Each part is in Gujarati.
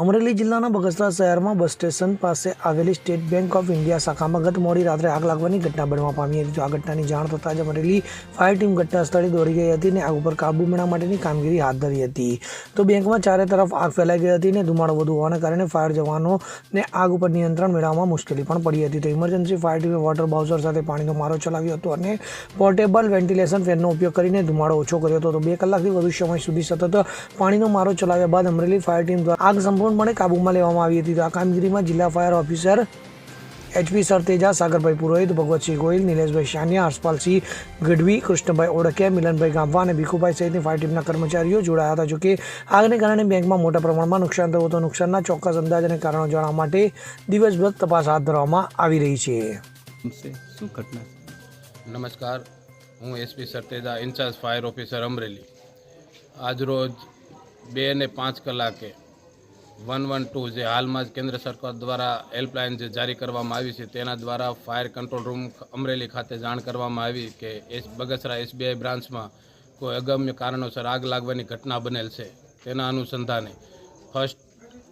અમરેલી જિલ્લાના બગસરા શહેરમાં બસ સ્ટેશન પાસે આવેલી સ્ટેટ બેંક ઓફ ઇન્ડિયા શાખામાં ગત મોડી રાત્રે આગ લાગવાની ઘટના બનવા પામી હતી. આ ઘટનાની જાણ થતાં જ અમરેલી ફાયર ટીમ ઘટના સ્થળે દોડી ગઈ હતી અને આગ ઉપર કાબૂ મેળવવા માટેની કામગીરી હાથ ધરી હતી. તો બેંકમાં ચારે તરફ આગ ફેલાઈ ગઈ હતી અને ધુમાડો વધુ હોવાના કારણે ફાયર જવાનોને આગ ઉપર નિયંત્રણ મેળવવામાં મુશ્કેલી પણ પડી હતી. તો ઇમરજન્સી ફાયર ટીમે વોટર બાઉઝર સાથે પાણીનો મારો ચલાવ્યો હતો અને પોર્ટેબલ વેન્ટિલેશન ફેનનો ઉપયોગ કરીને ધુમાડો ઓછો કર્યો હતો. તો બે કલાકથી વધુ સમય સુધી સતત પાણીનો મારો ચલાવ્યા બાદ અમરેલી ફાયર ટીમ દ્વારા આગ સંપૂર્ણપણે કાબૂમાં લેવામાં આવી હતી. તો આ કામગીરીમાં જિલ્લા fire officer H P Sarteja Sagarbhai Purohit Bhagwatsinh Gohil Nileshbhai Shaniya Harshpalsinh Gadhvi Krishnabhai Olakiya Milanbhai Gamva અને ભીખુભાઈ સહિતની ફાયર ટીમના કર્મચારીઓ જોડાયા હતા. જોકે આગને કારણે બેંકમાં મોટા પ્રમાણમાં નુકસાન થયું હતું. નુકસાનના ચોક્કસ અંદાજ અને કારણો જાણવા માટે દિવસભર તપાસ હાથ ધરવામાં આવી રહી છે. છે શું ઘટના નમસ્કાર. હું SP Sarteja incharge fire officer Amreli. આજરોજ બે ને પાંચ કલાકે વન વન ટુ જે હાલમાં જ કેન્દ્ર સરકાર દ્વારા હેલ્પલાઇન જે જારી કરવામાં આવી છે, તેના દ્વારા ફાયર કંટ્રોલ રૂમ અમરેલી ખાતે જાણ કરવામાં આવી કે એસ બગસરા એસબીઆઈ બ્રાન્ચમાં કોઈ અગમ્ય કારણોસર આગ લાગવાની ઘટના બનેલ છે, તેના અનુસંધાને ફર્સ્ટ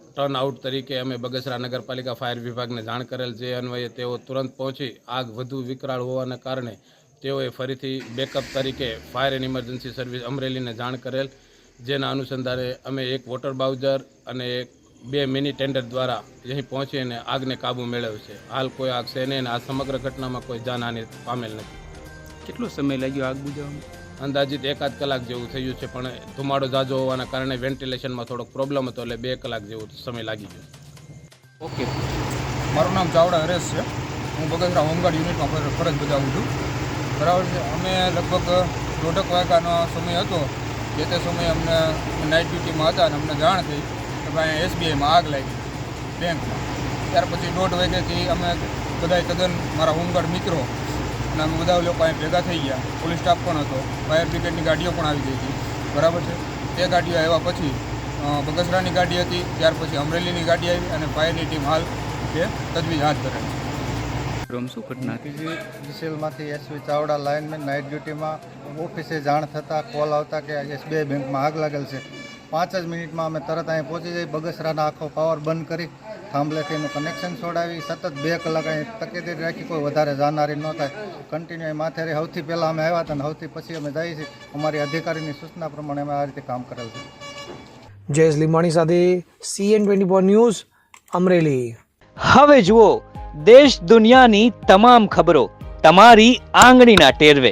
ટર્ન આઉટ તરીકે અમે બગસરા નગરપાલિકા ફાયર વિભાગને જાણ કરેલ જે અન્વયે તેઓ તુરંત પહોંચી આગ વધુ વિકરાળ હોવાના કારણે તેઓએ ફરીથી બેકઅપ તરીકે ફાયર એન્ડ ઇમરજન્સી સર્વિસ અમરેલીને જાણ કરેલ, જેના અનુસંધાને અમે એક વોટર બાઉઝર અને એક બે મિની ટેન્ડર દ્વારા અહીં પહોંચીને આગને કાબૂ મેળવ્યો છે. હાલ કોઈ આગ છે નહીં અને આ સમગ્ર ઘટનામાં કોઈ જાનહાનિ પામેલ નથી. કેટલો સમય લાગ્યો આગ બુઝાવવામાં? અંદાજિત એકાદ કલાક જેવું થયું છે પણ ધુમાડો ઝાઝો હોવાના કારણે વેન્ટિલેશનમાં થોડોક પ્રોબ્લેમ હતો એટલે બે કલાક જેવો સમય લાગી ગયો. ઓકે. મારું નામ ચાવડા હરેશ છે. હું બગસરા હોમગાર્ડ યુનિટમાં ફરજ ફરજ બજાવું છું. બરાબર છે અમે લગભગ દોઢક વાગ્યાનો સમય હતો. જે તે સમયે અમને નાઇટ ડ્યુટીમાં હતા અને અમને જાણ થઈ. કે ભાઈ એસબીઆઈમાં આગ લાગી. બેંકમાં ત્યાર પછી દોઢ વાગ્યાથી અમે બધા તદ્દન મારા હોમગાર્ડ મિત્રો અને અમે બધા લોકો અહીં ભેગા થઈ ગયા. પોલીસ સ્ટાફ પણ હતો. ફાયર બ્રિગેડની ગાડીઓ પણ આવી ગઈ હતી. બરાબર છે? તે ગાડીઓ આવ્યા પછી બગસરાની ગાડી હતી. ત્યાર પછી અમરેલીની ગાડી આવી અને ફાયરની ટીમ હાલ તે તજવીજ હાથ ધરે છે. રોમ શું ઘટના જીસીએલમાંથી S V Chavda lineman night ડ્યુટીમાં ઓફિસે જાણ થતાં કોલ આવતા કે એસબીઆઈ બેંકમાં આગ લાગેલ છે. પાંચ જ મિનિટમાં અમે તરત અહીં પહોંચી જઈ બગસરાના આખો પાવર બંધ કરી થાંભલેથી એનું કનેક્શન છોડાવી, સતત બે કલાક અહીં તકેદારી રાખી, કોઈ વધારે જાનહારી ન થાય. કન્ટિન્યુ માથેરી સૌથી પહેલાં અમે આવ્યા હતા અને સૌથી પછી અમે જઈએ છીએ. અમારી અધિકારીની સૂચના પ્રમાણે અમે આ રીતે કામ કરેલ છે. જયેશ લીમાણી સાથે CN twenty four news Amreli. હવે જુઓ, દેશ દુનિયાની તમામ ખબરો તમારી આંગળીના ટેરવે.